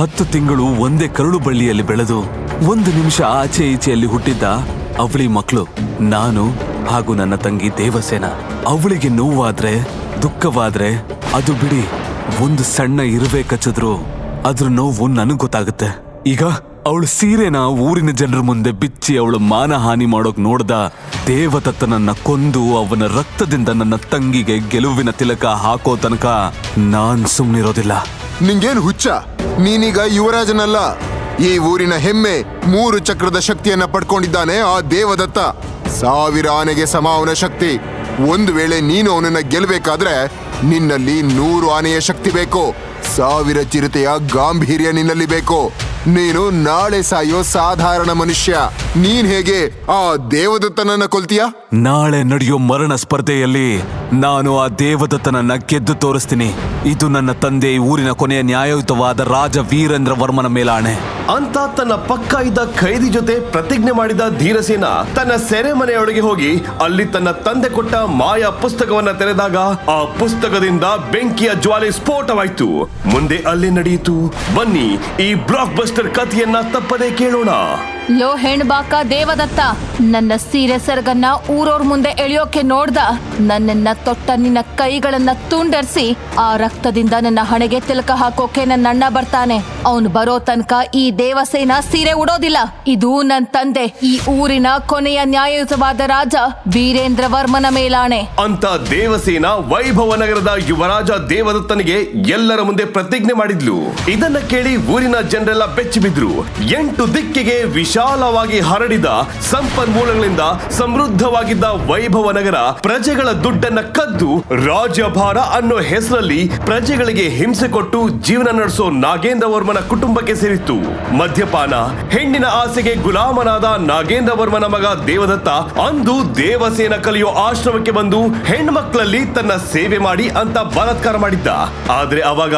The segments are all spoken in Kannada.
ಹತ್ತು ತಿಂಗಳು ಒಂದೇ ಕರುಳು ಬಳ್ಳಿಯಲ್ಲಿ ಬೆಳೆದು ಒಂದು ನಿಮಿಷ ಆಚೆ ಈಚೆಯಲ್ಲಿ ಹುಟ್ಟಿದ್ದ ಅವಳಿ ಮಕ್ಕಳು, ನಾನು ಹಾಗೂ ನನ್ನ ತಂಗಿ ದೇವಸೇನ. ಅವಳಿಗೆ ನೋವಾದ್ರೆ, ದುಃಖವಾದ್ರೆ, ಅದು ಬಿಡಿ, ಒಂದು ಸಣ್ಣ ಇರುವೆ ಕಚ್ಚಿದ್ರು, ಅದ್ರ ನೋವು ನನಗ್ ಗೊತ್ತಾಗುತ್ತೆ. ಈಗ ಅವಳು ಸೀರೆನ ಊರಿನ ಜನರ ಮುಂದೆ ಬಿಚ್ಚಿ ಅವಳು ಮಾನಹಾನಿ ಮಾಡೋಕ್ ನೋಡ್ದ ದೇವದತ್ತನನ್ನ ಕೊಂದು ಅವನ ರಕ್ತದಿಂದ ನನ್ನ ತಂಗಿಗೆ ಗೆಲುವಿನ ತಿಲಕ ಹಾಕೋ ತನಕ ನಾನ್ ಸುಮ್ನಿರೋದಿಲ್ಲ. ನಿಂಗೇನು ಹುಚ್ಚ? ನೀನೀಗ ಯುವರಾಜನಲ್ಲ. ಈ ಊರಿನ ಹೆಮ್ಮೆ ಮೂರು ಚಕ್ರದ ಶಕ್ತಿಯನ್ನ ಪಡ್ಕೊಂಡಿದ್ದಾನೆ ಆ ದೇವದತ್ತ. ಸಾವಿರ ಆನೆಗೆ ಸಮ ಅವನ ಶಕ್ತಿ. ಒಂದು ವೇಳೆ ನೀನು ಅವನನ್ನ ಗೆಲ್ಲಬೇಕಾದ್ರೆ ನಿನ್ನಲ್ಲಿ ನೂರು ಆನೆಯ ಶಕ್ತಿ ಬೇಕು. ಸಾವಿರ ಚಿರತೆಯ ಗಾಂಭೀರ್ಯ ನಿನ್ನಲ್ಲಿ ಬೇಕು. ನೀನು ನಾಳೆ ಸಾಯೋ ಸಾಧಾರಣ ಮನುಷ್ಯ. ನೀನ್ ಹೇಗೆ ಆ ದೇವದತ್ತನನ್ನ ಕೊಲ್ತೀಯ? ನಾಳೆ ನಡೆಯೋ ಮರಣ ಸ್ಪರ್ಧೆಯಲ್ಲಿ ನಾನು ಆ ದೇವದತ್ತನನ್ನ ಗೆದ್ದು ತೋರಿಸ್ತೀನಿ. ಇದು ನನ್ನ ತಂದೆ ಊರಿನ ಕೊನೆಯ ನ್ಯಾಯಯುತವಾದ ರಾಜ ವೀರೇಂದ್ರ ವರ್ಮನ ಮೇಲಾಣೆ. ಅಂತ ತನ್ನ ಪಕ್ಕ ಇದ್ದ ಖೈದಿ ಜೊತೆ ಪ್ರತಿಜ್ಞೆ ಮಾಡಿದ ಧೀರಸೇನ ತನ್ನ ಸೆರೆಮನೆಯೊಳಗೆ ಹೋಗಿ ಅಲ್ಲಿ ತನ್ನ ತಂದೆ ಕೊಟ್ಟ ಮಾಯಾ ಪುಸ್ತಕವನ್ನ ತೆರೆದಾಗ ಆ ಪುಸ್ತಕದಿಂದ ಬೆಂಕಿಯ ಜ್ವಾಲೆ ಸ್ಫೋಟವಾಯ್ತು. ಮುಂದೆ ಅಲ್ಲಿ ನಡೆಯಿತು. ಬನ್ನಿ ಈ ಬ್ಲಾಕ್ ಬಸ್ಟರ್ ಕಥೆಯನ್ನ ತಪ್ಪದೆ ಕೇಳೋಣ. ಲೋ ಹೆಣ್ಬಾಕ ದೇವದತ್ತ, ನನ್ನ ಸೀರೆ ಸರಗನ್ನ ಊರೋರ್ ಮುಂದೆ ಎಳೆಯೋಕೆ ನೋಡ್ದ, ನನ್ನನ್ನ ತೊಟ್ಟ ನಿನ್ನ ಕೈಗಳನ್ನ ತುಂಡರ್ಸಿ, ಆ ರಕ್ತದಿಂದ ನನ್ನ ಹಣೆಗೆ ತಿಲಕ ಹಾಕೋಕೆ ನನ್ನ ಅಣ್ಣ ಬರ್ತಾನೆ. ಅವನು ಬರೋ ತನಕ ಈ ದೇವಸೇನ ಸೀರೆ ಉಡೋದಿಲ್ಲ. ಇದು ನನ್ ತಂದೆ, ಈ ಊರಿನ ಕೊನೆಯ ನ್ಯಾಯಯುತವಾದ ರಾಜ ವೀರೇಂದ್ರ ವರ್ಮನ ಮೇಲಾಣೆ. ಅಂತ ದೇವಸೇನ ವೈಭವ ನಗರದ ಯುವರಾಜ ದೇವದತ್ತನಿಗೆ ಎಲ್ಲರ ಮುಂದೆ ಪ್ರತಿಜ್ಞೆ ಮಾಡಿದ್ಲು. ಇದನ್ನ ಕೇಳಿ ಊರಿನ ಜನರೆಲ್ಲ ಬೆಚ್ಚಿಬಿದ್ರು. ಎಂಟು ದಿಕ್ಕಿಗೆ ವಿಶಾಲವಾಗಿ ಹರಡಿದ ಸಂಪನ್ಮೂಲಗಳಿಂದ ಸಮೃದ್ಧವಾಗಿದ್ದ ವೈಭವ ನಗರ ಪ್ರಜೆಗಳ ದುಡ್ಡನ್ನ ಕದ್ದು ರಾಜ್ಯಭಾರ ಅನ್ನೋ ಹೆಸರಲ್ಲಿ ಪ್ರಜೆಗಳಿಗೆ ಹಿಂಸೆ ಕೊಟ್ಟು ಜೀವನ ನಡೆಸೋ ನಾಗೇಂದ್ರ ವರ್ಮನ ಕುಟುಂಬಕ್ಕೆ ಸೇರಿತ್ತು. ಮದ್ಯಪಾನ, ಹೆಣ್ಣಿನ ಆಸೆಗೆ ಗುಲಾಮನಾದ ನಾಗೇಂದ್ರ ವರ್ಮನ ಮಗ ದೇವದತ್ತ ಅಂದು ದೇವಸೇನ ಕಲಿಯೋ ಆಶ್ರಮಕ್ಕೆ ಬಂದು ಹೆಣ್ಮಕ್ಳಲ್ಲಿ ತನ್ನ ಸೇವೆ ಮಾಡಿ ಅಂತ ಬಲಾತ್ಕಾರ ಮಾಡಿದ್ದ. ಆದ್ರೆ ಅವಾಗ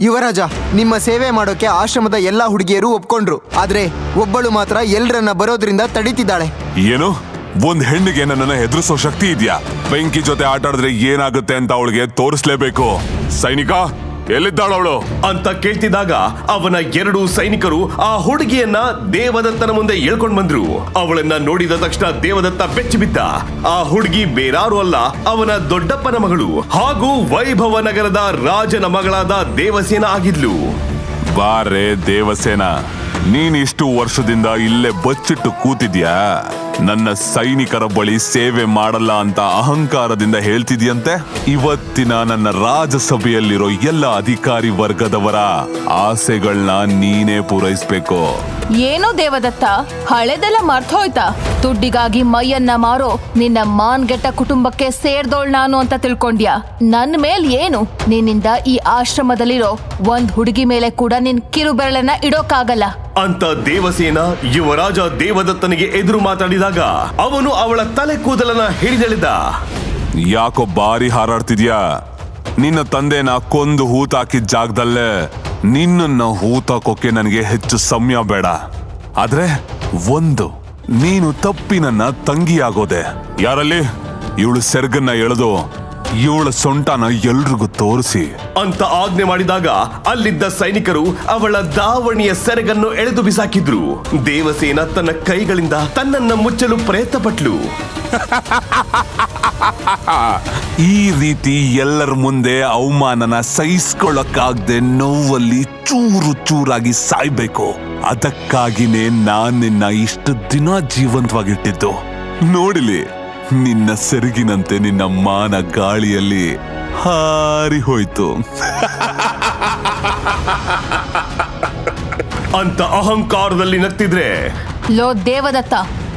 ಯುವರಾಜ, ನಿಮ್ಮ ಸೇವೆ ಮಾಡೋಕೆ ಆಶ್ರಮದ ಎಲ್ಲಾ ಹುಡುಗಿಯರು ಒಪ್ಕೊಂಡ್ರು. ಆದ್ರೆ ಒಬ್ಬಳು ಮಾತ್ರ ಎಲ್ರನ್ನ ಬರೋದ್ರಿಂದ ತಡೀತಿದ್ದಾಳೆ. ಏನು? ಒಂದ್ ಹೆಣ್ಣಿಗೆ ನನ್ನನ್ನ ಹೆದರ್ಸೋ ಶಕ್ತಿ ಇದೆಯಾ? ಬೆಂಕಿ ಜೊತೆ ಆಟಾಡಿದ್ರೆ ಏನಾಗುತ್ತೆ ಅಂತ ಅವಳಿಗೆ ತೋರಿಸ್ಲೇಬೇಕು. ಸೈನಿಕ ಎಲ್ಲಿದ್ದಾಳವಳು ಅಂತ ಕೇಳ್ತಿದ್ದಾಗ ಅವನ ಎರಡು ಸೈನಿಕರು ಆ ಹುಡುಗಿಯನ್ನ ದೇವದತ್ತನ ಮುಂದೆ ಎಳ್ಕೊಂಡ್ ಬಂದ್ರು. ಅವಳನ್ನ ನೋಡಿದ ತಕ್ಷಣ ದೇವದತ್ತ ಬೆಚ್ಚಿ ಬಿದ್ದ. ಆ ಹುಡುಗಿ ಬೇರಾರು ಅಲ್ಲ ಅವನ ದೊಡ್ಡಪ್ಪನ ಮಗಳು ಹಾಗೂ ವೈಭವ ನಗರದ ರಾಜನ ಮಗಳಾದ ದೇವಸೇನ ಆಗಿದ್ಲು. ಬಾರೆ ದೇವಸೇನ ನೀನ್ ಇಷ್ಟು ವರ್ಷದಿಂದ ಇಲ್ಲೇ ಬಚ್ಚಿಟ್ಟು ಕೂತಿದ್ಯಾ? ನನ್ನ ಸೈನಿಕರ ಬಳಿ ಸೇವೆ ಮಾಡಲ್ಲ ಅಂತ ಅಹಂಕಾರದಿಂದ ಹೇಳ್ತಿದ್ಯಂತೆ? ಇವತ್ತಿನ ನನ್ನ ರಾಜಸಭೆಯಲ್ಲಿರೋ ಎಲ್ಲ ಅಧಿಕಾರಿ ವರ್ಗದವರ ಆಸೆಗಳನ್ನ ನೀನೇ ಪೂರೈಸ್ಬೇಕು. ಏನೋ ದೇವದತ್ತ? ಹಳೆದೆಲ್ಲ ಮರ್ತೋಯ್ತಾ? ದುಡ್ಡಿಗಾಗಿ ಮೈಯನ್ನ ಮಾರೋ ನಿನ್ನ ಮಾನ್ಗೆಟ್ಟ ಕುಟುಂಬಕ್ಕೆ ಸೇರ್ದೋಳ್ ನಾನು ಅಂತ ತಿಳ್ಕೊಂಡ್ಯಾ? ನನ್ ಮೇಲ್ ಏನು? ನಿನ್ನಿಂದ ಈ ಆಶ್ರಮದಲ್ಲಿರೋ ಒಂದ್ ಹುಡುಗಿ ಮೇಲೆ ಕೂಡ ನಿನ್ ಕಿರುಬೆರಳನ್ನ ಇಡೋಕಾಗಲ್ಲ. ಅಂತ ದೇವಸೇನ ಯುವರಾಜ ದೇವದತ್ತನಿಗೆ ಎದುರು ಮಾತಾಡಿದಾಗ ಅವನು ಅವಳ ತಲೆ ಕೂದಲನ್ನ ಹಿಡಿದೆಳೆದ. ಯಾಕೋ ಬಾರಿ ಹಾರಾಡ್ತಿದ್ಯಾ? ನಿನ್ನ ತಂದೆನ ಕೊಂದು ಹೂತಾಕಿದ ಜಾಗದಲ್ಲೇ ನಿನ್ನನ್ನ ಹೂತಾಕೋಕೆ ನನಗೆ ಹೆಚ್ಚು ಸಮಯ ಬೇಡ. ಆದ್ರೆ ಒಂದು, ನೀನು ತಪ್ಪಿನನ್ನ ತಂಗಿಯಾಗೋದೆ. ಯಾರಲ್ಲಿ? ಇವಳು ಸೆರ್ಗನ್ನ ಎಳೆದು ಇವಳ ಸೊಂಟನ ಎಲ್ರಿಗೂ ತೋರಿಸಿ. ಅಂತ ಆಜ್ಞೆ ಮಾಡಿದಾಗ ಅಲ್ಲಿದ್ದ ಸೈನಿಕರು ಅವಳ ದಾವಣಿಯ ಸೆರಗನ್ನು ಎಳೆದು ಬಿಸಾಕಿದ್ರು. ದೇವಸೇನ ತನ್ನ ಕೈಗಳಿಂದ ತನ್ನನ್ನ ಮುಚ್ಚಲು ಪ್ರಯತ್ನ ಪಟ್ಲು ಈ ರೀತಿ ಎಲ್ಲರ ಮುಂದೆ ಅವಮಾನನ ಸಹಿಸ್ಕೊಳ್ಳಕ್ಕಾಗ್ದೆ ನೋವಲ್ಲಿ ಚೂರು ಚೂರಾಗಿ ಸಾಯ್ಬೇಕು. ಅದಕ್ಕಾಗಿನೇ ನಾನ್ ನಿನ್ನ ಇಷ್ಟು ದಿನ ಜೀವಂತವಾಗಿಟ್ಟಿದ್ದು. ನೋಡಿಲಿ. ನಿನ್ನ ಸೆರಗಿನಂತೆ ನಿನ್ನ ಮಾನ ಗಾಳಿಯಲ್ಲಿ ಹಾರಿ ಹೋಯ್ತು. ಅಂತ ಅಹಂಕಾರದಲ್ಲಿ ನಗ್ತಿದ್ರೆ? ಲೋ ದೇವದತ್ತ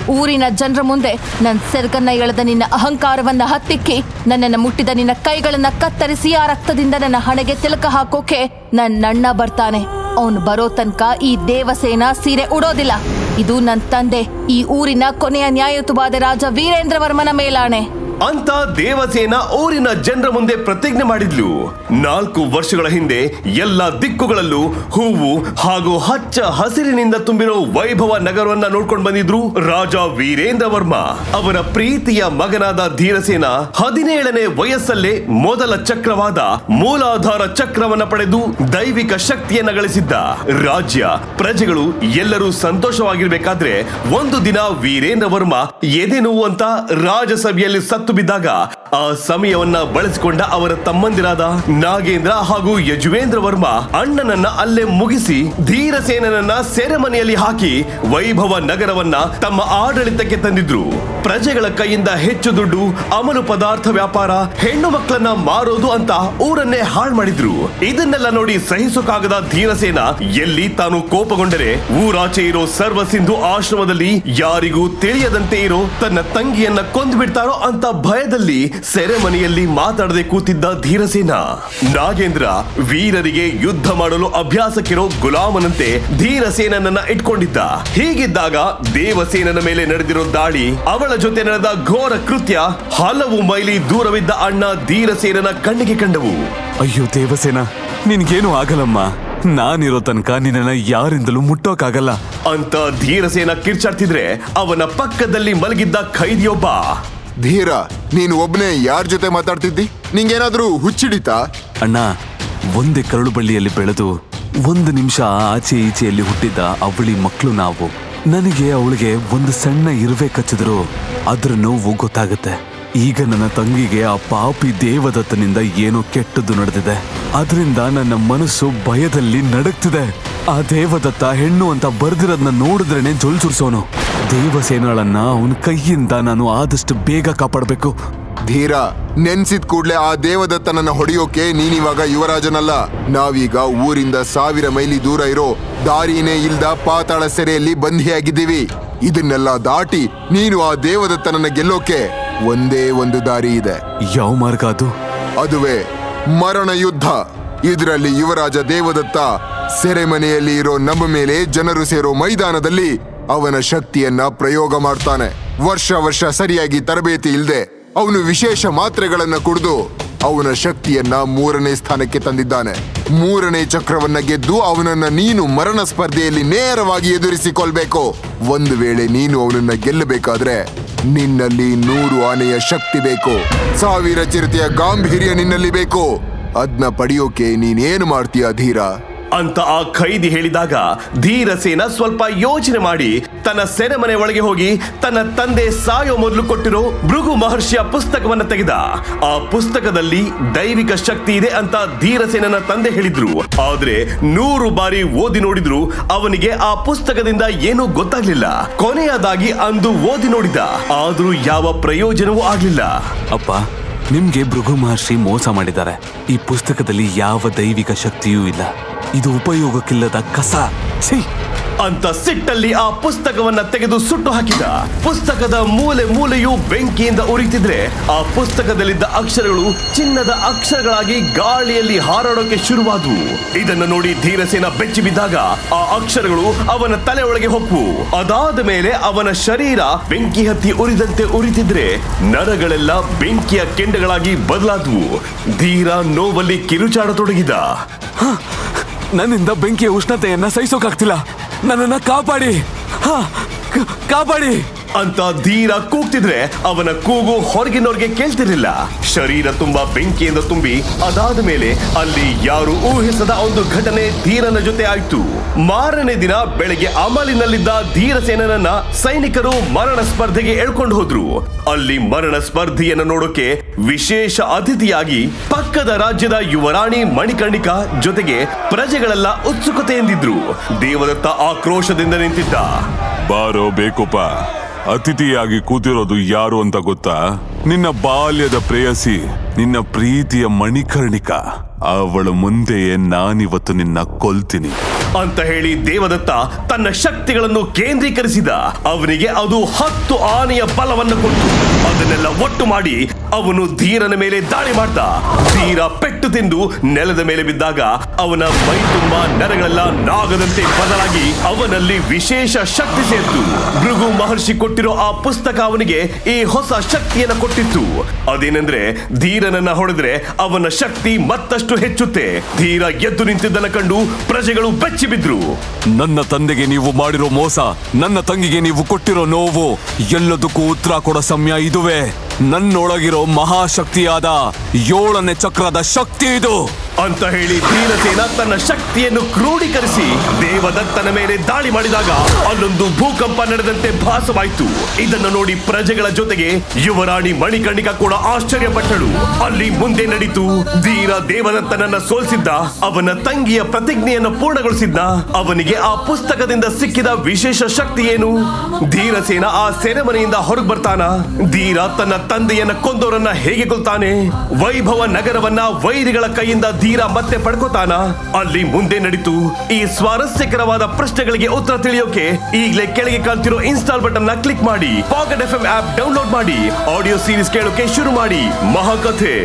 ಊರಿನ ಜನರ ಮುಂದೆ ನನ್ನ ಸೆರಗನ್ನ ಎಳೆದ ನಿನ್ನ ಅಹಂಕಾರವನ್ನ ಹತ್ತಿಕ್ಕಿ ನನ್ನನ್ನು ಮುಟ್ಟಿದ ನಿನ್ನ ಕೈಗಳನ್ನ ಕತ್ತರಿಸಿ ಆ ರಕ್ತದಿಂದ ನನ್ನ ಹಣೆಗೆ ತಿಲಕ ಹಾಕೋಕೆ ನನ್ನ ಅಣ್ಣ ಬರ್ತಾನೆ. ಅವನು ಬರೋ ತನಕ ಈ ದೇವಸೇನ ಸೀರೆ ಉಡೋದಿಲ್ಲ. ಇದು ನನ್ನ ತಂದೆ. ಈ ಊರಿನ ಕೊನೆಯ ನ್ಯಾಯಯುತವಾದ ರಾಜ ವೀರೇಂದ್ರ ವರ್ಮನ ಮೇಲಾಣೆ. ಅಂತ ದೇವಸೇನ ಊರಿನ ಜನರ ಮುಂದೆ ಪ್ರತಿಜ್ಞೆ ಮಾಡಿದ್ಲು. ನಾಲ್ಕು ವರ್ಷಗಳ ಹಿಂದೆ ಎಲ್ಲ ದಿಕ್ಕುಗಳಲ್ಲೂ ಹೂವು ಹಾಗೂ ಹಚ್ಚ ಹಸಿರಿನಿಂದ ತುಂಬಿರೋ ವೈಭವ ನಗರವನ್ನ ನೋಡ್ಕೊಂಡು ಬಂದಿದ್ರು ರಾಜ ವೀರೇಂದ್ರ ವರ್ಮ. ಅವರ ಪ್ರೀತಿಯ ಮಗನಾದ ಧೀರಸೇನ ಹದಿನೇಳನೇ ವಯಸ್ಸಲ್ಲೇ ಮೊದಲ ಚಕ್ರವಾದ ಮೂಲಾಧಾರ ಚಕ್ರವನ್ನ ಪಡೆದು ದೈವಿಕ ಶಕ್ತಿಯನ್ನ ಗಳಿಸಿದ್ದ. ರಾಜ್ಯ, ಪ್ರಜೆಗಳು ಎಲ್ಲರೂ ಸಂತೋಷವಾಗಿರ್ಬೇಕಾದ್ರೆ ಒಂದು ದಿನ ವೀರೇಂದ್ರ ವರ್ಮ ಎದೆ ನೋವು ಅಂತ ರಾಜಸಭೆಯಲ್ಲಿ ಸತ್ತು ಬಿದ್ದಾಗ ಆ ಸಮಯವನ್ನ ಬಳಸಿಕೊಂಡ ಅವರ ತಮ್ಮಂದಿರಾದ ನಾಗೇಂದ್ರ ಹಾಗೂ ಯಜುವೇಂದ್ರ ವರ್ಮ ಅಣ್ಣನನ್ನ ಅಲ್ಲೇ ಮುಗಿಸಿ ಧೀರಸೇನನನ್ನ ಸೆರೆಮನೆಯಲ್ಲಿ ಹಾಕಿ ವೈಭವ ನಗರವನ್ನ ತಮ್ಮ ಆಡಳಿತಕ್ಕೆ ತಂದಿದ್ರು. ಪ್ರಜೆಗಳ ಕೈಯಿಂದ ಹೆಚ್ಚು ದುಡ್ಡು, ಅಮಲು ಪದಾರ್ಥ ವ್ಯಾಪಾರ, ಹೆಣ್ಣು ಮಕ್ಕಳನ್ನ ಮಾರೋದು ಅಂತ ಊರನ್ನೇ ಹಾಳು ಮಾಡಿದ್ರು. ಇದನ್ನೆಲ್ಲ ನೋಡಿ ಸಹಿಸೋಕಾಗದ ಧೀರಸೇನ ಎಲ್ಲಿ ತಾನು ಕೋಪಗೊಂಡರೆ ಊರಾಚೆ ಇರೋ ಸರ್ವ ಸಿಂಧು ಆಶ್ರಮದಲ್ಲಿ ಯಾರಿಗೂ ತಿಳಿಯದಂತೆ ಇರೋ ತನ್ನ ತಂಗಿಯನ್ನ ಕೊಂದು ಬಿಡ್ತಾರೋ ಅಂತ ಭಯದಲ್ಲಿ ಸೆರೆಮನೆಯಲ್ಲಿ ಮಾತಾಡದೆ ಕೂತಿದ್ದ ಧೀರಸೇನ. ನಾಗೇಂದ್ರ ವೀರರಿಗೆ ಯುದ್ಧ ಮಾಡಲು ಅಭ್ಯಾಸಕ್ಕಿರೋ ಗುಲಾಮನಂತೆ ಧೀರಸೇನನನ್ನ ಇಟ್ಕೊಂಡಿದ್ದ. ಹೀಗಿದ್ದಾಗ ದೇವಸೇನನ ಮೇಲೆ ನಡೆದಿರೋ ದಾಳಿ ಅವಳ ಜೊತೆ ನಡೆದ ಘೋರ ಕೃತ್ಯ ಹಲವು ಮೈಲಿ ದೂರವಿದ್ದ ಅಣ್ಣ ಧೀರಸೇನನ ಕಣ್ಣಿಗೆ ಕಂಡವು. ಅಯ್ಯೋ ದೇವಸೇನ ನಿನ್ಗೇನು ಆಗಲಮ್ಮ ನಾನಿರೋ ತನಕ ನಿನ್ನನ್ನ ಯಾರಿಂದಲೂ ಮುಟ್ಟೋಕಾಗಲ್ಲ. ಅಂತ ಧೀರಸೇನ ಕಿರ್ಚಾಡ್ತಿದ್ರೆ ಅವನ ಪಕ್ಕದಲ್ಲಿ ಮಲಗಿದ್ದ ಖೈದಿಯೊಬ್ಬ. ಧೀರ, ನೀನು ಒಬ್ನೇ ಯಾರ ಜೊತೆ ಮಾತಾಡ್ತಿದ್ದಿ? ನಿಂಗೇನಾದ್ರೂ ಹುಚ್ಚಿಡಿತಾ? ಅಣ್ಣ, ಒಂದೇ ಕರಳು ಬಳ್ಳಿಯಲ್ಲಿ ಬೆಳೆದು ಒಂದು ನಿಮಿಷ ಆಚೆ ಈಚೆಯಲ್ಲಿ ಹುಟ್ಟಿದ್ದ ಅವಳಿ ಮಕ್ಕಳು ನಾವು. ನನಗೆ ಅವಳಿಗೆ ಒಂದು ಸಣ್ಣ ಇರುವೆ ಕಚ್ಚಿದ್ರು. ಅದ್ರ ನೋವು ಗೊತ್ತಾಗುತ್ತೆ. ಈಗ ನನ್ನ ತಂಗಿಗೆ ಆ ಪಾಪಿ ದೇವದತ್ತನಿಂದ ಏನೋ ಕೆಟ್ಟದ್ದು ನಡೆದಿದೆ. ಅದರಿಂದ ನನ್ನ ಮನಸ್ಸು ಭಯದಲ್ಲಿ ನಡಕ್ತಿದೆ ಆ ದೇವದತ್ತ ಹೆಣ್ಣು ಅಂತ ಬರ್ದಿರೋದನ್ನ ನೋಡಿದ್ರೇನೆ ಜೊಲ್ ಸುರ್ಸೋನು. ದೇವಸೇನಳನ್ನ ಅವನ ಕೈಯಿಂದ ನಾನು ಆದಷ್ಟು ಬೇಗ ಕಾಪಾಡಬೇಕು. ಧೀರ ನೆನ್ಸಿದ ಕೂಡ್ಲೆ ಆ ದೇವದತ್ತನನ್ನ ಹೊಡೆಯೋಕೆ ನೀನಿವಾಗ ಯುವರಾಜನಲ್ಲ. ನಾವೀಗ ಊರಿಂದ ಸಾವಿರ ಮೈಲಿ ದೂರ ಇರೋ ದಾರಿನೇ ಇಲ್ದ ಪಾತಾಳ ಸೆರೆಯಲ್ಲಿ ಬಂಧಿಯಾಗಿದ್ದೀವಿ. ಇದನ್ನೆಲ್ಲ ದಾಟಿ ನೀನು ಆ ದೇವದತ್ತನನ್ನ ಗೆಲ್ಲೋಕೆ ಒಂದೇ ಒಂದು ದಾರಿ ಇದೆ. ಯಾವ ಮಾರ್ಗ ಅದು? ಅದುವೇ ಮರಣ ಯುದ್ಧ ಇದರಲ್ಲಿ ಯುವರಾಜ ದೇವದತ್ತ ಸೆರೆಮನೆಯಲ್ಲಿ ಇರೋ ನಮ್ಮ ಮೇಲೆ ಜನರು ಸೇರೋ ಮೈದಾನದಲ್ಲಿ ಅವನ ಶಕ್ತಿಯನ್ನ ಪ್ರಯೋಗ ಮಾಡ್ತಾನೆ. ವರ್ಷ ವರ್ಷ ಸರಿಯಾಗಿ ತರಬೇತಿ ಇಲ್ಲದೆ ಅವನು ವಿಶೇಷ ಮಾತ್ರೆಗಳನ್ನ ಕುಡಿದು ಅವನ ಶಕ್ತಿಯನ್ನ ಮೂರನೇ ಸ್ಥಾನಕ್ಕೆ ತಂದಿದ್ದಾನೆ. ಮೂರನೇ ಚಕ್ರವನ್ನ ಗೆದ್ದು ಅವನನ್ನ ನೀನು ಮರಣ ಸ್ಪರ್ಧೆಯಲ್ಲಿ ನೇರವಾಗಿ ಎದುರಿಸಿಕೊಳ್ಬೇಕು. ಒಂದು ವೇಳೆ ನೀನು ಅವನನ್ನ ಗೆಲ್ಲಬೇಕಾದ್ರೆ ನಿನ್ನಲ್ಲಿ ನೂರು ಆನೆಯ ಶಕ್ತಿ ಬೇಕು. ಸಾವಿರ ಚಿರತೆಯ ಗಾಂಭೀರ್ಯ ನಿನ್ನಲ್ಲಿ ಬೇಕು. ಅದ್ನ ಪಡೆಯೋಕೆ ನೀನೇನು ಮಾಡ್ತೀಯ ಧೀರ? ಅಂತ ಆ ಖೈದಿ ಹೇಳಿದಾಗ ಧೀರಸೇನ ಸ್ವಲ್ಪ ಯೋಚನೆ ಮಾಡಿ ತನ್ನ ಸೆರೆಮನೆ ಒಳಗೆ ಹೋಗಿ ತನ್ನ ತಂದೆ ಸಾಯೋ ಮೊದಲು ಕೊಟ್ಟಿರೋ ಭೃಗು ಮಹರ್ಷಿಯ ಪುಸ್ತಕವನ್ನ ತೆಗೆದ. ಆ ಪುಸ್ತಕದಲ್ಲಿ ದೈವಿಕ ಶಕ್ತಿ ಇದೆ ಅಂತ ಧೀರಸೇನನ ತಂದೆ ಹೇಳಿದ್ರು. ಆದ್ರೆ ನೂರು ಬಾರಿ ಓದಿ ನೋಡಿದ್ರು ಅವನಿಗೆ ಆ ಪುಸ್ತಕದಿಂದ ಏನೂ ಗೊತ್ತಾಗ್ಲಿಲ್ಲ. ಕೊನೆಯದಾಗಿ ಅಂದು ಓದಿ ನೋಡಿದ. ಆದ್ರೂ ಯಾವ ಪ್ರಯೋಜನವೂ ಆಗ್ಲಿಲ್ಲ. ಅಪ್ಪ ನಿಮ್ಗೆ ಭೃಗು ಮಹರ್ಷಿ ಮೋಸ ಮಾಡಿದ್ದಾರೆ. ಈ ಪುಸ್ತಕದಲ್ಲಿ ಯಾವ ದೈವಿಕ ಶಕ್ತಿಯೂ ಇಲ್ಲ. ಇದು ಉಪಯೋಗಕ್ಕಿಲ್ಲದ ಕಸ. ಛೀ! ಅಂತ ಸಿಟ್ಟಲ್ಲಿ ಆ ಪುಸ್ತಕವನ್ನ ತೆಗೆದು ಸುಟ್ಟು ಹಾಕಿದ. ಪುಸ್ತಕದ ಮೂಲೆ ಮೂಲೆಯು ಬೆಂಕಿಯಿಂದ ಉರಿತಿದ್ರೆ ಆ ಪುಸ್ತಕದಲ್ಲಿದ್ದ ಅಕ್ಷರಗಳು ಚಿನ್ನದ ಅಕ್ಷರಗಳಾಗಿ ಗಾಳಿಯಲ್ಲಿ ಹಾರಾಡೋಕೆ ಶುರುವಾದವು. ಇದನ್ನು ನೋಡಿ ಧೀರಸೇನ ಬೆಚ್ಚಿ ಬಿದ್ದಾಗ ಆ ಅಕ್ಷರಗಳು ಅವನ ತಲೆ ಒಳಗೆ ಹೊಕ್ಕು ಅದಾದ ಮೇಲೆ ಅವನ ಶರೀರ ಬೆಂಕಿ ಹತ್ತಿ ಉರಿದಂತೆ ಉರಿತಿದ್ರೆ ನರಗಳೆಲ್ಲ ಬೆಂಕಿಯ ಕೆಂಡಗಳಾಗಿ ಬದಲಾದವು. ಧೀರ ನೋವಲ್ಲಿ ಕಿರುಚಾಡತೊಡಗಿದ. ನನ್ನಿಂದ ಬೆಂಕಿಯ ಉಷ್ಣತೆಯನ್ನ ಸಹಿಸೋಕಾಗ್ತಿಲ್ಲ. ನನ್ನನ್ನ ಕಾಪಾಡಿ. ಕಾಪಾಡಿ. ಅಂತ ಧೀರ ಕೂಗ್ತಿದ್ರೆ ಅವನ ಕೂಗು ಹೊರಗಿನವ್ರಿಗೆ ಕೇಳ್ತಿರ್ಲಿಲ್ಲ. ಶರೀರ ತುಂಬಾ ಬೆಂಕಿಯಿಂದ ತುಂಬಿ ಅದಾದ ಮೇಲೆ ಅಲ್ಲಿ ಯಾರು ಊಹಿಸದ ಒಂದು ಘಟನೆ ಧೀರನ ಜೊತೆ ಆಯ್ತು. ಮಾರನೇ ದಿನ ಬೆಳಗ್ಗೆ ಅಮಲಿನಲ್ಲಿದ್ದ ಧೀರಸೇನನನ್ನ ಸೈನಿಕರು ಮರಣ ಸ್ಪರ್ಧೆಗೆ ಎಳ್ಕೊಂಡು ಹೋದ್ರು. ಅಲ್ಲಿ ಮರಣ ಸ್ಪರ್ಧೆಯನ್ನು ನೋಡೋಕೆ ವಿಶೇಷ ಅತಿಥಿಯಾಗಿ ಪಕ್ಕದ ರಾಜ್ಯದ ಯುವರಾಣಿ ಮಣಿಕರ್ಣಿಕಾ ಜೊತೆಗೆ ಪ್ರಜೆಗಳೆಲ್ಲ ಉತ್ಸುಕತೆಯಿಂದಿದ್ರು. ದೇವದತ್ತ ಆಕ್ರೋಶದಿಂದ ನಿಂತಿದ್ದ. ಬಾರೋ ಬೇಕುಪ್ಪ. ಅತಿಥಿಯಾಗಿ ಕೂತಿರೋದು ಯಾರು ಅಂತ ಗೊತ್ತಾ? ನಿನ್ನ ಬಾಲ್ಯದ ಪ್ರೇಯಸಿ, ನಿನ್ನ ಪ್ರೀತಿಯ ಮಣಿಕರ್ಣಿಕ. ಅವಳ ಮುಂದೆಯೇ ನಾನಿವತ್ತು ನಿನ್ನ ಕೊಲ್ತೀನಿ. ಅಂತ ಹೇಳಿ ದೇವದತ್ತ ತನ್ನ ಶಕ್ತಿಗಳನ್ನು ಕೇಂದ್ರೀಕರಿಸಿದ. ಅವನಿಗೆ ಅದು ಹತ್ತು ಆನೆಯ ಬಲವನ್ನು ಕೊಟ್ಟು, ಅದನ್ನೆಲ್ಲ ಒಟ್ಟು ಮಾಡಿ ಅವನು ಧೀರನ ಮೇಲೆ ದಾಳಿ ಮಾಡ್ದ. ಧೀರ ಪೆಟ್ಟು ತಿಂದು ನೆಲದ ಮೇಲೆ ಬಿದ್ದಾಗ ಅವನ ಮೈ ತುಂಬಾ ನರಗಳೆಲ್ಲ ನಾಗದಂತೆ ಬದಲಾಗಿ ಅವನಲ್ಲಿ ವಿಶೇಷ ಶಕ್ತಿ ಸೇರಿತು. ಭೃಗು ಮಹರ್ಷಿ ಕೊಟ್ಟಿರೋ ಆ ಪುಸ್ತಕ ಅವನಿಗೆ ಈ ಹೊಸ ಶಕ್ತಿಯನ್ನ ಕೊಟ್ಟಿತ್ತು. ಅದೇನೆಂದ್ರೆ ಧೀರನನ್ನ ಹೊಡೆದ್ರೆ ಅವನ ಶಕ್ತಿ ಮತ್ತಷ್ಟು ಹೆಚ್ಚುತ್ತೆ. ಧೀರ ಎದ್ದು ನಿಂತಿದ್ದನ್ನ ಕಂಡು ಪ್ರಜೆಗಳು ಬೆಚ್ಚಿ ಬಿದ್ರು. ನನ್ನ ತಂದೆಗೆ ನೀವು ಮಾಡಿರೋ ಮೋಸ, ನನ್ನ ತಂಗಿಗೆ ನೀವು ಕೊಟ್ಟಿರೋ ನೋವು ಎಲ್ಲದಕ್ಕೂ ಉತ್ತರ ಕೊಡೋ ಸಮಯ ಇದುವೇ. ನನ್ನೊಳಗಿರೋ ಮಹಾಶಕ್ತಿಯಾದ ಏಳನೇ ಚಕ್ರದ ಶಕ್ತಿ ಇದು. ಅಂತ ಹೇಳಿ ಭೀಮಸೇನ ತನ್ನ ಶಕ್ತಿಯನ್ನು ಕ್ರೋಢೀಕರಿಸಿ ದೇವದತ್ತನ ಮೇಲೆ ದಾಳಿ ಮಾಡಿದಾಗ ಅಲ್ಲೊಂದು ಭೂಕಂಪ ನಡೆದಂತೆ ಭಾಸವಾಯಿತು. ಇದನ್ನು ನೋಡಿ ಪ್ರಜೆಗಳ ಜೊತೆಗೆ ಯುವರಾಣಿ ಮಣಿಕರ್ಣಿಕ ಕೂಡ ಆಶ್ಚರ್ಯಪಟ್ಟಳು. ಅಲ್ಲಿ ಮುಂದೆ ನಡೀತು ಧೀರ ದೇವದತ್ತನನ್ನ ಸೋಲಿಸಿದ್ದ, ಅವನ ತಂಗಿಯ ಪ್ರತಿಜ್ಞೆಯನ್ನು ಪೂರ್ಣಗೊಳಿಸಿದ್ದ, ಅವನಿಗೆ ಆ ಪುಸ್ತಕದಿಂದ ಸಿಕ್ಕಿದ ವಿಶೇಷ ಶಕ್ತಿ ಏನು? ಧೀರಸೇನ ಆ ಸೆರೆಮನೆಯಿಂದ ಹೊರಗೆ ಬರ್ತಾನ? ಧೀರ ತನ್ನ ತಂದೆಯನ್ನ ಕೊಂದವರನ್ನ ಹೇಗೆ ಕೊಲ್ತಾನೆ? ವೈಭವ ನಗರವನ್ನ ವೈರಿಗಳ ಕೈಯಿಂದ ಧೀರ ಮತ್ತೆ ಪಡ್ಕೋತಾನ? ಅಲ್ಲಿ ಮುಂದೆ ನಡೀತು. ಈ ಸ್ವಾರಸ್ಯಕರವಾದ ಪ್ರಶ್ನೆಗಳಿಗೆ ಉತ್ತರ ತಿಳಿಯೋಕೆ ಈಗಲೇ ಕೆಳಗೆ ಕಾಣ್ತಿರೋ ಇನ್ಸ್ಟಾಲ್ ಬಟನ್ ಕ್ಲಿಕ್ ಮಾಡಿ. ಪಾಕೆಟ್ ಎಫ್ ಆಪ್ ಡೌನ್ಲೋಡ್ ಮಾಡಿ. ಆಡಿಯೋ ಸೀರೀಸ್ ಕೇಳೋಕೆ ಶುರು ಮಾಡಿ. ಮಹಾಕಥೆ.